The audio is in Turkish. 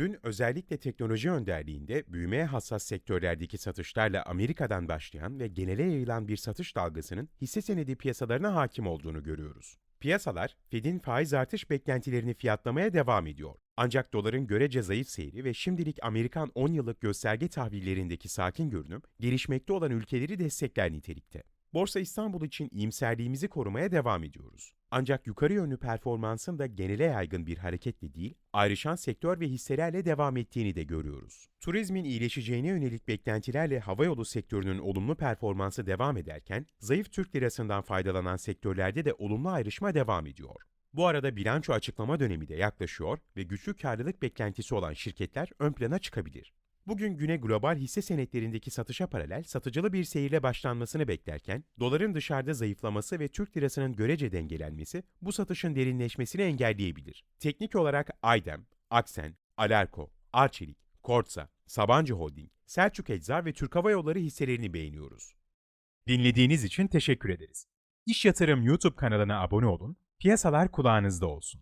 Dün özellikle teknoloji önderliğinde büyümeye hassas sektörlerdeki satışlarla Amerika'dan başlayan ve genele yayılan bir satış dalgasının hisse senedi piyasalarına hakim olduğunu görüyoruz. Piyasalar, Fed'in faiz artış beklentilerini fiyatlamaya devam ediyor. Ancak doların görece zayıf seyri ve şimdilik Amerikan 10 yıllık gösterge tahvillerindeki sakin görünüm, gelişmekte olan ülkeleri destekler nitelikte. Borsa İstanbul için iyimserliğimizi korumaya devam ediyoruz. Ancak yukarı yönlü performansın da genele yaygın bir hareketle değil, ayrışan sektör ve hisselerle devam ettiğini de görüyoruz. Turizmin iyileşeceğine yönelik beklentilerle havayolu sektörünün olumlu performansı devam ederken, zayıf Türk lirasından faydalanan sektörlerde de olumlu ayrışma devam ediyor. Bu arada bilanço açıklama dönemi de yaklaşıyor ve güçlü karlılık beklentisi olan şirketler ön plana çıkabilir. Bugün güne global hisse senetlerindeki satışa paralel satıcılı bir seyirle başlanmasını beklerken, doların dışarıda zayıflaması ve Türk lirasının görece dengelenmesi bu satışın derinleşmesini engelleyebilir. Teknik olarak Aydem, Aksen, Alarko, Arçelik, Kortsa, Sabancı Holding, Selçuk Ecza ve Türk Hava Yolları hisselerini beğeniyoruz. Dinlediğiniz için teşekkür ederiz. İş Yatırım YouTube kanalına abone olun, piyasalar kulağınızda olsun.